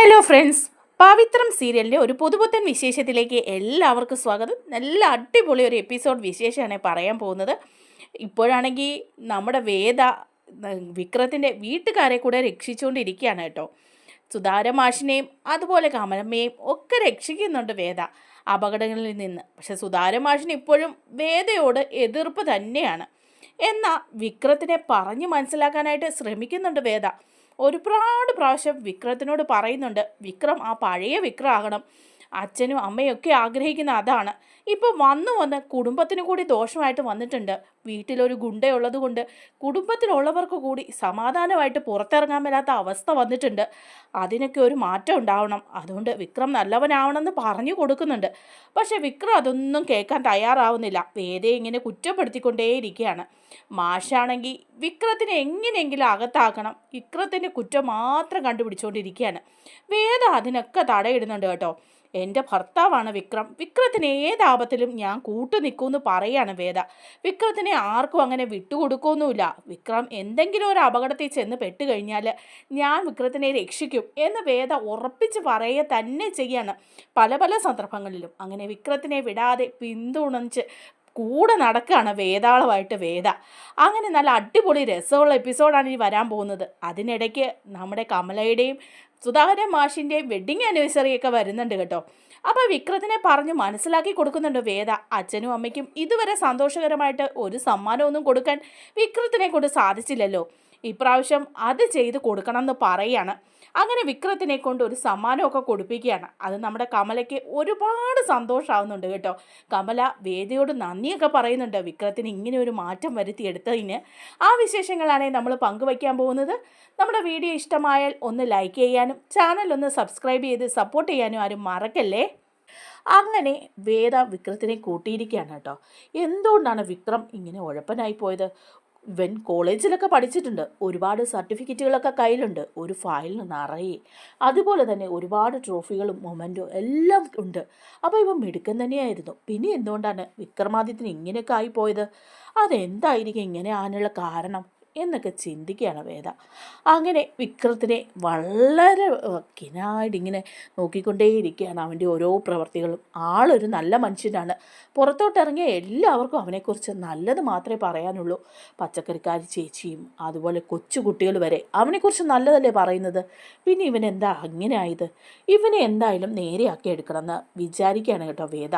Hello friends പവിത്രം സീരിയലിന്റെ ഒരു പുതുപുത്തൻ വിശേഷത്തിലേക്ക് എല്ലാവർക്കും സ്വാഗതം. നല്ല അടിപൊളി ഒരു എപ്പിസോഡ് വിശേഷമാണ് പറയാൻ പോകുന്നത്. ഇപ്പോഴാണെങ്കിൽ നമ്മുടെ വേദ വിക്രത്തിന്റെ വീട്ടുകാരെ കൂടെ രക്ഷിച്ചുകൊണ്ടിരിക്കുകയാണ് കേട്ടോ. സുതാരമാഷിനെയും അതുപോലെ കമലമ്മയെയും ഒക്കെ രക്ഷിക്കുന്നുണ്ട് വേദ അപകടങ്ങളിൽ നിന്ന്. പക്ഷെ സുതാരമാഷിന് ഇപ്പോഴും വേദയോട് എതിർപ്പ് തന്നെയാണ്. എന്നാൽ വിക്രത്തിനെ പറഞ്ഞു മനസ്സിലാക്കാനായിട്ട് ശ്രമിക്കുന്നുണ്ട് വേദ. ഒരുപാട് പ്രാവശ്യം വിക്രത്തിനോട് പറയുന്നുണ്ട് വിക്രം ആ പഴയ വിക്രം ആകണം. അച്ഛനും അമ്മയും ഒക്കെ ആഗ്രഹിക്കുന്ന അതാണ്. ഇപ്പോൾ വന്നു വന്ന് കുടുംബത്തിന് കൂടി ദോഷമായിട്ട് വന്നിട്ടുണ്ട്. വീട്ടിലൊരു ഗുണ്ടയുള്ളത് കൊണ്ട് കുടുംബത്തിലുള്ളവർക്ക് കൂടി സമാധാനമായിട്ട് പുറത്തിറങ്ങാൻ മേലാത്ത അവസ്ഥ വന്നിട്ടുണ്ട്. അതിനൊക്കെ ഒരു മാറ്റം ഉണ്ടാവണം. അതുകൊണ്ട് വിക്രം നല്ലവനാവണമെന്ന് പറഞ്ഞു കൊടുക്കുന്നുണ്ട്. പക്ഷേ വിക്രം അതൊന്നും കേൾക്കാൻ തയ്യാറാവുന്നില്ല. വേദയെ ഇങ്ങനെ കുറ്റപ്പെടുത്തിക്കൊണ്ടേയിരിക്കുകയാണ്. മാഷാണെങ്കിൽ വിക്രത്തിനെ എങ്ങനെയെങ്കിലും അകത്താക്കണം. വിക്രത്തിന്റെ കുറ്റം മാത്രം കണ്ടുപിടിച്ചുകൊണ്ടിരിക്കുകയാണ്. വേദ അതിനൊക്കെ തടയിടുന്നുണ്ട് കേട്ടോ. എന്റെ ഭർത്താവാണ് വിക്രം. വിക്രത്തിന് ഏത് ആപത്തിലും ഞാൻ കൂട്ടു നിൽക്കുമെന്ന് പറയാണ് വേദ. വിക്രത്തിനെ ആർക്കും അങ്ങനെ വിട്ടുകൊടുക്കൊന്നുമില്ല വിക്രം എന്തെങ്കിലും ഒരു അപകടത്തിൽ ചെന്ന് പെട്ടുകഴിഞ്ഞാൽ ഞാൻ വിക്രത്തിനെ രക്ഷിക്കും എന്ന് വേദ ഉറപ്പിച്ച് പറയുക തന്നെ ചെയ്യാണ്. പല പല സന്ദർഭങ്ങളിലും അങ്ങനെ വിക്രത്തിനെ വിടാതെ പിന്തുണച്ച് കൂടെ നടക്കുകയാണ് വേതാളമായിട്ട് വേദ. അങ്ങനെ നല്ല അടിപൊളി രസമുള്ള എപ്പിസോഡാണ് ഇനി വരാൻ പോകുന്നത്. അതിനിടയ്ക്ക് നമ്മുടെ കമലയുടെയും സുധാകരൻ മാഷിന്റെ വെഡ്ഡിങ് ആനിവേഴ്സറി ഒക്കെ വരുന്നുണ്ട് കേട്ടോ. അപ്പോൾ വിക്രത്തിനെ പറഞ്ഞ് മനസ്സിലാക്കി കൊടുക്കുന്നുണ്ട് വേദ. അച്ഛനും അമ്മയ്ക്കും ഇതുവരെ സന്തോഷകരമായിട്ട് ഒരു സമ്മാനമൊന്നും കൊടുക്കാൻ വിക്രത്തിനെ കൊണ്ട് സാധിച്ചില്ലല്ലോ. ഇപ്രാവശ്യം അത് ചെയ്ത് കൊടുക്കണം എന്ന് പറയുകയാണ് അങ്ങനെ വിക്രത്തിനെ കൊണ്ട് ഒരു സമ്മാനമൊക്കെ കൊടുപ്പിക്കുകയാണ്. അത് നമ്മുടെ കമലയ്ക്ക് ഒരുപാട് സന്തോഷമാവുന്നുണ്ട് കേട്ടോ. കമല വേദിയോട് നന്ദിയൊക്കെ പറയുന്നുണ്ട്. വിക്രത്തിന് ഇങ്ങനെ ഒരു മാറ്റം വരുത്തിയെടുത്തതിന്. ആ വിശേഷങ്ങളാണ് നമ്മൾ പങ്കുവയ്ക്കാൻ പോകുന്നത്. നമ്മുടെ വീഡിയോ ഇഷ്ടമായാൽ ഒന്ന് ലൈക്ക് ചെയ്യാനും ചാനൽ ഒന്ന് സബ്സ്ക്രൈബ് ചെയ്ത് സപ്പോർട്ട് ചെയ്യാനും ആരും മറക്കല്ലേ? അങ്ങനെ വേദ വിക്രത്തിനെ കൂട്ടിയിരിക്കുകയാണ് കേട്ടോ. എന്തുകൊണ്ടാണ് വിക്രം ഇങ്ങനെ ഉഴപ്പനായി പോയത്? ഇവൻ കോളേജിലൊക്കെ പഠിച്ചിട്ടുണ്ട്. ഒരുപാട് സർട്ടിഫിക്കറ്റുകളൊക്കെ കയ്യിലുണ്ട്. ഒരു ഫയലിന് നിറയെ. അതുപോലെ തന്നെ ഒരുപാട് ട്രോഫികളും മൊമെന്റോ എല്ലാം ഉണ്ട്. അപ്പോൾ ഇവൻ മിടുക്കൻ തന്നെയായിരുന്നു. പിന്നെ എന്തുകൊണ്ടാണ് വിക്രമാദിത്യൻ ഇങ്ങനെയൊക്കെ ആയിപ്പോയത് അതെന്തായിരിക്കും? ഇങ്ങനെ ആനുള്ള കാരണം? എന്നൊക്കെ ചിന്തിക്കുകയാണ് വേദ. അങ്ങനെ വിക്രത്തിനെ വളരെ കിനായിട്ട് ഇങ്ങനെ നോക്കിക്കൊണ്ടേയിരിക്കുകയാണ് അവന്റെ ഓരോ പ്രവർത്തികളും. ആളൊരു നല്ല മനുഷ്യനാണ്. പുറത്തോട്ടിറങ്ങിയ എല്ലാവർക്കും അവനെക്കുറിച്ച് നല്ലത് മാത്രമേ പറയാനുള്ളൂ. പച്ചക്കറിക്കാരി ചേച്ചിയും അതുപോലെ കൊച്ചുകുട്ടികൾ വരെ അവനെക്കുറിച്ച് നല്ലതല്ലേ പറയുന്നത്? പിന്നെ ഇവൻ എന്താ അങ്ങനെ ആയത് ഇവനെ എന്തായാലും നേരെയാക്കി എടുക്കണമെന്ന് വിചാരിക്കുകയാണ് കേട്ടോ വേദ.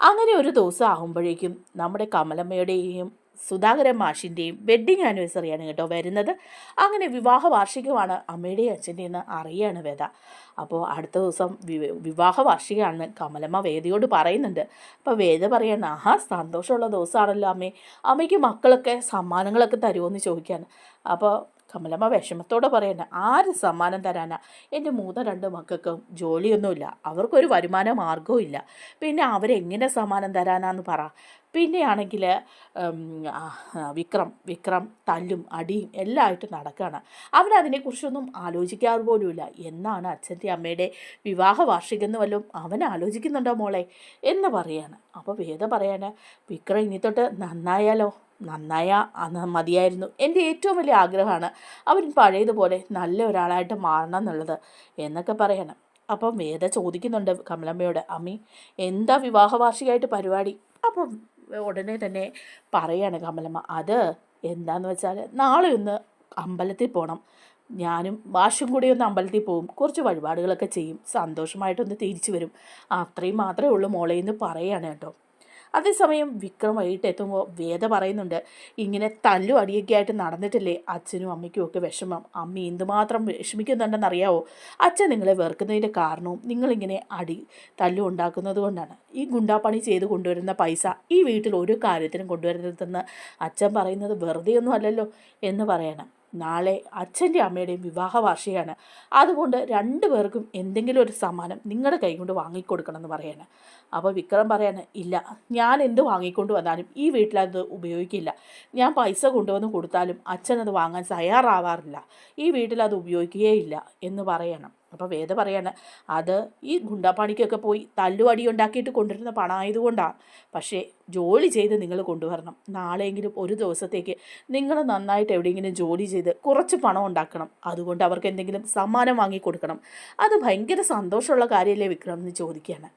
അങ്ങനെ ഒരു ദിവസം ആകുമ്പോഴേക്കും നമ്മുടെ കമലമ്മയുടെയും സുധാകരൻ മാഷിന്റെയും വെഡ്ഡിങ് ആനിവേഴ്സറിയാണ് കേട്ടോ വരുന്നത്. അങ്ങനെ വിവാഹ വാർഷികമാണ് അമ്മയുടെയും അച്ഛന്റെയും എന്ന് അറിയാണ് വേദ. അപ്പോൾ അടുത്ത ദിവസം വിവാഹ വാർഷികമാണ് കമലമ്മ വേദയോട് പറയുന്നുണ്ട്. അപ്പോൾ വേദ പറയാണ് ആഹാ സന്തോഷമുള്ള ദിവസമാണല്ലോ അമ്മേ. അമ്മയ്ക്ക് മക്കളൊക്കെ സമ്മാനങ്ങളൊക്കെ തരുമോ എന്ന് ചോദിക്കാണ്. അപ്പോൾ കമലമ്മ വിഷമത്തോടെ പറയണ്ട ആര് സമ്മാനം തരാനാ. എന്റെ മൂന്ന രണ്ട് മക്കൾക്കും ജോലിയൊന്നുമില്ല. അവർക്കൊരു വരുമാന മാർഗവും ഇല്ല പിന്നെ അവരെങ്ങനെ സമ്മാനം തരാനാന്ന് പറ. പിന്നെയാണെങ്കിൽ വിക്രം വിക്രം തല്ലും അടിയും എല്ലാം ആയിട്ട് നടക്കുകയാണ് അവൻ അതിനെക്കുറിച്ചൊന്നും ആലോചിക്കാറ് പോലുമില്ല. എന്നാണ് അച്ഛന്റെ അമ്മയുടെ വിവാഹ വാർഷികം വല്ലതും അവൻ ആലോചിക്കുന്നുണ്ടോ മോളെ എന്ന് പറയാണ്. അപ്പോൾ വേദ പറയാണ് വിക്രം ഇനി തൊട്ട് നന്നായാലോ? നന്നായ മതിയായിരുന്നു. എന്റെ ഏറ്റവും വലിയ ആഗ്രഹമാണ് അവൻ പഴയതുപോലെ നല്ല ഒരാളായിട്ട് മാറണം എന്നുള്ളത് എന്നൊക്കെ പറയണം. അപ്പം വേദ ചോദിക്കുന്നുണ്ട് കമലമ്മയോട് അമ്മി എന്താ വിവാഹ വാർഷികമായിട്ട് പരിപാടി? അപ്പം ഉടനെ തന്നെ പറയാണ് കമലമ്മ അത് എന്താന്ന് വെച്ചാൽ നാളെ ഒന്ന് അമ്പലത്തിൽ പോകണം ഞാനും വാഷും കൂടി ഒന്ന് അമ്പലത്തിൽ പോകും കുറച്ച് വഴിപാടുകളൊക്കെ ചെയ്യും. സന്തോഷമായിട്ടൊന്ന് തിരിച്ചു വരും. അത്രയും മാത്രമേ ഉള്ളൂ മോളെ എന്ന് കേട്ടോ. അതേസമയം വിക്രം വൈകിട്ട് എത്തുമ്പോൾ വേദ പറയുന്നുണ്ട് ഇങ്ങനെ തല്ലു അടിയൊക്കെ ആയിട്ട് നടന്നിട്ടില്ലേ? അച്ഛനും അമ്മയ്ക്കും ഒക്കെ വിഷമം. അമ്മ എന്തുമാത്രം വിഷമിക്കുന്നുണ്ടെന്നറിയാവോ? അച്ഛൻ നിങ്ങളെ വെറുക്കുന്നതിന്റെ കാരണവും നിങ്ങളിങ്ങനെ അടി തല്ലു ഉണ്ടാക്കുന്നത് കൊണ്ടാണ്. ഈ ഗുണ്ടാപ്പണി ചെയ്ത് കൊണ്ടുവരുന്ന പൈസ ഈ വീട്ടിൽ ഒരു കാര്യത്തിനും കൊണ്ടുവരരുതെന്ന് അച്ഛൻ പറയുന്നത് വെറുതെ ഒന്നും അല്ലല്ലോ എന്ന് പറയണം. നാളെ അച്ഛന്റെ അമ്മയുടെയും വിവാഹ വാർഷികമാണ് അതുകൊണ്ട് രണ്ടു പേർക്കും എന്തെങ്കിലും ഒരു സമ്മാനം നിങ്ങളുടെ കൈകൊണ്ട് വാങ്ങിക്കൊടുക്കണം എന്ന് പറയാണ്. അപ്പോൾ വിക്രം പറയാണ് ഇല്ല ഞാൻ എന്ത് വാങ്ങിക്കൊണ്ട് വന്നാലും ഈ വീട്ടിലത് ഉപയോഗിക്കില്ല. ഞാൻ പൈസ കൊണ്ടുവന്ന് കൊടുത്താലും അച്ഛൻ അത് വാങ്ങാൻ തയ്യാറാവാറില്ല. ഈ വീട്ടിൽ അത് ഉപയോഗിക്കുകയില്ല എന്ന് പറയണം. അപ്പോൾ വേദ പറയാണ് അത് ഈ ഗുണ്ടാപ്പാണിക്കൊക്കെ പോയി തല്ലുവടി ഉണ്ടാക്കിയിട്ട് കൊണ്ടുവരുന്ന പണമായതുകൊണ്ടാണ് പക്ഷേ ജോലി ചെയ്ത് നിങ്ങൾ കൊണ്ടുവരണം. നാളെയെങ്കിലും ഒരു ദിവസത്തേക്ക് നിങ്ങൾ നന്നായിട്ട് എവിടെയെങ്കിലും ജോലി ചെയ്ത് കുറച്ച് പണം ഉണ്ടാക്കണം. അതുകൊണ്ട് അവർക്ക് എന്തെങ്കിലും സമ്മാനം വാങ്ങി കൊടുക്കണം. അത് ഭയങ്കര സന്തോഷമുള്ള കാര്യമല്ലേ വിക്രം എന്ന് ചോദിക്കുകയാണ്.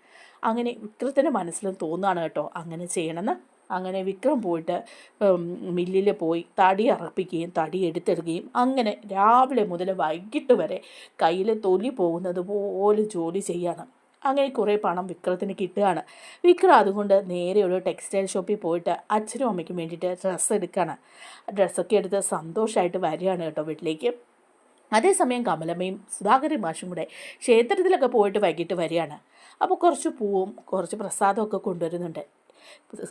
അങ്ങനെ വിക്രത്തിന്റെ മനസ്സിലും തോന്നുകയാണ് കേട്ടോ അങ്ങനെ ചെയ്യണമെന്ന് അങ്ങനെ വിക്രം പോയിട്ട് മില്ലിൽ പോയി തടി അറപ്പിക്കുകയും തടി എടുത്തെടുക്കുകയും അങ്ങനെ രാവിലെ മുതൽ വൈകിട്ട് വരെ കയ്യിൽ തൊലി പോകുന്നത് പോലെ ജോലി ചെയ്യാണ്. അങ്ങനെ കുറേ പണം വിക്രത്തിന് കിട്ടുകയാണ്. വിക്രം അതുകൊണ്ട് നേരെ ഒരു ടെക്സ്റ്റൈൽ ഷോപ്പിൽ പോയിട്ട് അച്ഛനും അമ്മയ്ക്കും വേണ്ടിയിട്ട് ഡ്രസ്സ് എടുക്കുകയാണ് ഡ്രസ്സൊക്കെ എടുത്ത് സന്തോഷമായിട്ട് വരികയാണ് കേട്ടോ വീട്ടിലേക്ക്. അതേസമയം കമലമ്മയും സുധാകരൻ മാഷും കൂടെ ക്ഷേത്രത്തിലൊക്കെ പോയിട്ട് വൈകിട്ട് വരികയാണ്. അപ്പോൾ കുറച്ച് പൂവും കുറച്ച് പ്രസാദമൊക്കെ കൊണ്ടുവരുന്നുണ്ട്.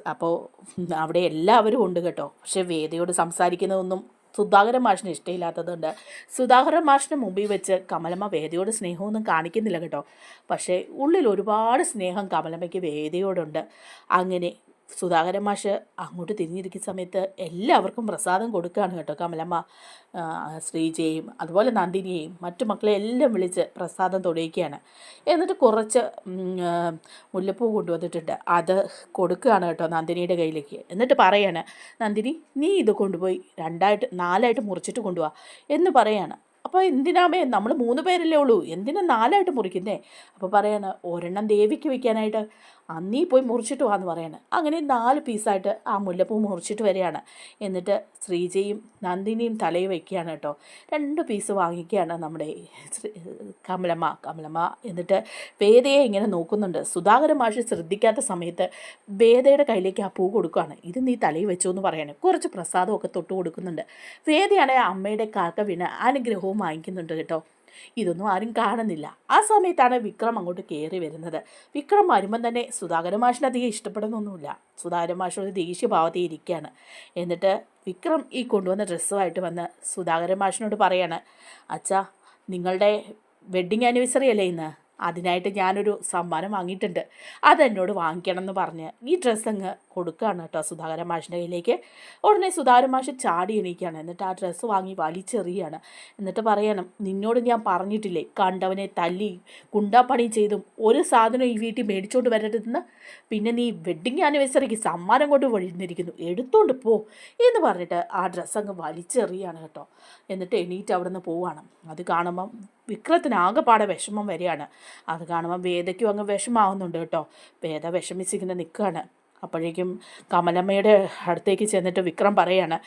അപ്പോൾ അവിടെ എല്ലാവരും ഉണ്ട് കേട്ടോ. പക്ഷെ വേദയോട് സംസാരിക്കുന്നതൊന്നും സുധാകരൻ മാഷിന് ഇഷ്ടമില്ലാത്തതുണ്ട്. സുധാകരൻ മാഷിന് മുമ്പിൽ വെച്ച് കമലമ്മ വേദയോട് സ്നേഹമൊന്നും കാണിക്കുന്നില്ല കേട്ടോ. പക്ഷേ ഉള്ളിൽ ഒരുപാട് സ്നേഹം കമലമ്മയ്ക്ക് വേദയോടുണ്ട്. അങ്ങനെ സുധാകരൻ മാഷ് അങ്ങോട്ട് തിരിഞ്ഞിരിക്കുന്ന സമയത്ത് എല്ലാവർക്കും പ്രസാദം കൊടുക്കുകയാണ് കേട്ടോ കമലമ്മ. ശ്രീജയും അതുപോലെ നന്ദിനിയെയും മറ്റു മക്കളെ എല്ലാം വിളിച്ച് പ്രസാദം തൊടിയിക്കുകയാണ് എന്നിട്ട് കുറച്ച് മുല്ലപ്പൂ കൊണ്ടുവന്നിട്ടുണ്ട്. അത് കൊടുക്കുകയാണ് കേട്ടോ നന്ദിനിയുടെ കയ്യിലേക്ക്. എന്നിട്ട് പറയാണ് നന്ദിനി നീ ഇത് കൊണ്ടുപോയി രണ്ടായിട്ട് നാലായിട്ട് മുറിച്ചിട്ട് കൊണ്ടുപോവാ എന്ന് പറയാണ്. അപ്പോൾ എന്തിനാമേ നമ്മൾ മൂന്ന് പേരല്ലേ ഉള്ളൂ. എന്തിനാ നാലായിട്ട് മുറിക്കുന്നേ? അപ്പോൾ പറയാണ് ഒരെണ്ണം ദേവിക്ക് വയ്ക്കാനായിട്ട് അന്നീ പോയി മുറിച്ചിട്ട് വാന്ന് പറയാണ്. അങ്ങനെ നാല് പീസായിട്ട് ആ മുല്ലപ്പൂ മുറിച്ചിട്ട് വരികയാണ്. എന്നിട്ട് ശ്രീജയും നന്ദിനിയും തലയിൽ വയ്ക്കുകയാണ് കേട്ടോ. രണ്ട് പീസ് വാങ്ങിക്കുകയാണ് നമ്മുടെ കമലമ്മ കമലമ്മ. എന്നിട്ട് വേദയെ ഇങ്ങനെ നോക്കുന്നുണ്ട്. സുധാകരൻ മാഷി ശ്രദ്ധിക്കാത്ത സമയത്ത് വേദയുടെ കയ്യിലേക്ക് ആ പൂ കൊടുക്കുകയാണ്. ഇത് നീ തലയിൽ വെച്ചു എന്ന് പറയാണ്. കുറച്ച് പ്രസാദമൊക്കെ തൊട്ട് കൊടുക്കുന്നുണ്ട്. വേദയാണെങ്കിൽ അമ്മയുടെ കാക്ക വീണ് അനുഗ്രഹവും വാങ്ങിക്കുന്നുണ്ട് കേട്ടോ. ഇതൊന്നും ആരും കാണുന്നില്ല. ആ സമയത്താണ് വിക്രം അങ്ങോട്ട് കയറി വരുന്നത്. വിക്രം വരുമ്പം തന്നെ സുധാകര മാഷിനെ അധികം ഇഷ്ടപ്പെടുന്നൊന്നുമില്ല. സുധാകര മാഷ് ഒരു ദേഷ്യഭാവത്തിൽ ഇരിക്കുകയാണ്. എന്നിട്ട് വിക്രം ഈ കൊണ്ടുവന്ന ഡ്രസ്സുമായിട്ട് വന്ന് സുധാകര മാഷിനോട് പറയാണ് അച്ഛാ നിങ്ങളുടെ വെഡ്ഡിങ് ആനിവേഴ്സറി അല്ലേ ഇന്ന്? അതിനായിട്ട് ഞാനൊരു സമ്മാനം വാങ്ങിയിട്ടുണ്ട്. അതെന്നോട് വാങ്ങിക്കണം എന്ന് പറഞ്ഞ് ഈ ഡ്രസ്സ് അങ്ങ് കൊടുക്കുകയാണ് കേട്ടോ സുധാകരൻ മാഷിന്റെ കയ്യിലേക്ക്. ഉടനെ സുധാകരൻ മാഷ് ചാടി എണീക്കുകയാണ്. എന്നിട്ട് ആ ഡ്രസ്സ് വാങ്ങി വലിച്ചെറിയാണ് എന്നിട്ട് പറയണം നിന്നോട് ഞാൻ പറഞ്ഞിട്ടില്ലേ? കണ്ടവനെ തല്ലി കുണ്ടാപ്പണി ചെയ്തും ഒരു സാധനം ഈ വീട്ടിൽ മേടിച്ചോണ്ട് വരരുതെന്ന്. പിന്നെ നീ വെഡ്ഡിങ് ആനിവേഴ്സറിക്ക് സമ്മാനം കൊണ്ട് വഴിഞ്ഞിരിക്കുന്നു എടുത്തോണ്ട് പോ. എന്ന് പറഞ്ഞിട്ട് ആ ഡ്രസ്സ് അങ്ങ് വലിച്ചെറിയാണ് കേട്ടോ. എന്നിട്ട് എണീറ്റ് അവിടെ നിന്ന് പോവാണ് അത് കാണുമ്പം വിക്രത്തിന് ആകെപ്പാടെ വിഷമം വരികയാണ്. അത് കാണുമ്പോൾ വേദയ്ക്കും അങ്ങ് വിഷമാവുന്നുണ്ട് കേട്ടോ. വേദ വിഷമിച്ചിങ്ങനെ നിൽക്കുകയാണ്. അപ്പോഴേക്കും കമലമ്മയുടെ അടുത്തേക്ക് ചെന്നിട്ട് വിക്രം പറയാണ്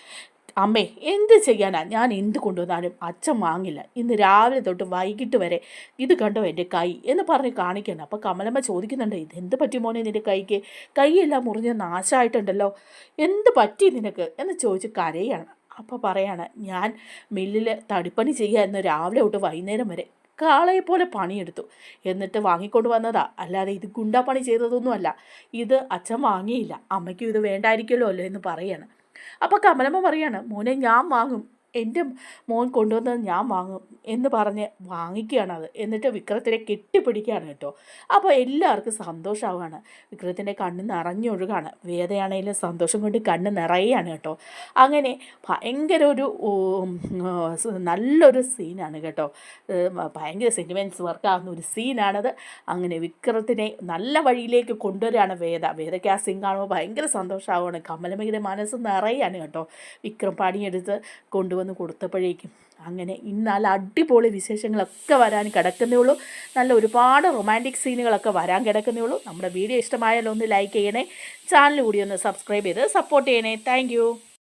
അമ്മേ എന്ത് ചെയ്യാനാ? ഞാൻ എന്ത് കൊണ്ടുവന്നാലും അച്ഛൻ വാങ്ങില്ല. ഇന്ന് രാവിലെ തൊട്ട് വൈകിട്ട് വരെ ഇത് കണ്ടോ എന്റെ കൈ? എന്ന് പറഞ്ഞ് കാണിക്കണം അപ്പോൾ കമലമ്മ ചോദിക്കുന്നുണ്ട് ഇതെന്ത് പറ്റി മോനെ നിന്റെ കൈക്ക്? കൈയെല്ലാം മുറിഞ്ഞ് നാശമായിട്ടുണ്ടല്ലോ എന്ത് പറ്റി നിനക്ക്? എന്ന് ചോദിച്ച് കരയാണ്. അപ്പോൾ പറയാണ് ഞാൻ മില്ലിൽ തടിപ്പണി ചെയ്യാമെന്ന് രാവിലെ തൊട്ട് വൈകുന്നേരം വരെ കാളയെ പോലെ പണിയെടുത്തു. എന്നിട്ട് വാങ്ങിക്കൊണ്ട് വന്നതാ. അല്ലാതെ ഇത് പണി ചെയ്തതൊന്നുമല്ല. ഇത് അച്ഛൻ വാങ്ങിയില്ല. അമ്മയ്ക്കും ഇത് വേണ്ടായിരിക്കുമല്ലോ അല്ലോ എന്ന് പറയാണ്. അപ്പോൾ കമലമ്മ പറയാണ് മോനെ ഞാൻ വാങ്ങും. എന്റെ മോൻ കൊണ്ടുവന്നത് ഞാൻ വാങ്ങും എന്ന് പറഞ്ഞ് വാങ്ങിക്കുകയാണ് അത് എന്നിട്ട് വിക്രത്തിനെ കെട്ടിപ്പിടിക്കുകയാണ് കേട്ടോ. അപ്പോൾ എല്ലാവർക്കും സന്തോഷമാവുകയാണ്. വിക്രത്തിന്റെ കണ്ണ് നിറഞ്ഞൊഴുകാണ് വേദയാണെങ്കിലും സന്തോഷം കൊണ്ട് കണ്ണ് നിറയുകയാണ് കേട്ടോ. അങ്ങനെ ഭയങ്കര ഒരു നല്ലൊരു സീനാണ് കേട്ടോ. ഭയങ്കര സെന്റിമെന്റ്സ് വർക്കാവുന്ന ഒരു സീനാണത്. അങ്ങനെ വിക്രത്തിനെ നല്ല വഴിയിലേക്ക് കൊണ്ടുവരികയാണ് വേദ. വേദയ്ക്ക് ആ സീൻ കാണുമ്പോൾ ഭയങ്കര സന്തോഷമാവുകയാണ്. കമലമ്മയുടെ മനസ്സ് നിറയാണ് കേട്ടോ. വിക്രം പണിയെടുത്ത് കൊണ്ടുവന്ന് കൊണ്ടുവന്ന് കൊടുത്തപ്പോഴേക്കും അങ്ങനെ ഇന്നാൽ അടിപൊളി വിശേഷങ്ങളൊക്കെ വരാൻ കിടക്കുന്നേ ഉള്ളൂ. നല്ല ഒരുപാട് റൊമാന്റിക് സീനുകളൊക്കെ വരാൻ കിടക്കുന്നേ ഉള്ളൂ. നമ്മുടെ വീഡിയോ ഇഷ്ടമായാലോ ഒന്ന് ലൈക്ക് ചെയ്യണേ. ചാനൽ കൂടി ഒന്ന് സബ്സ്ക്രൈബ് ചെയ്ത് സപ്പോർട്ട് ചെയ്യണേ. താങ്ക്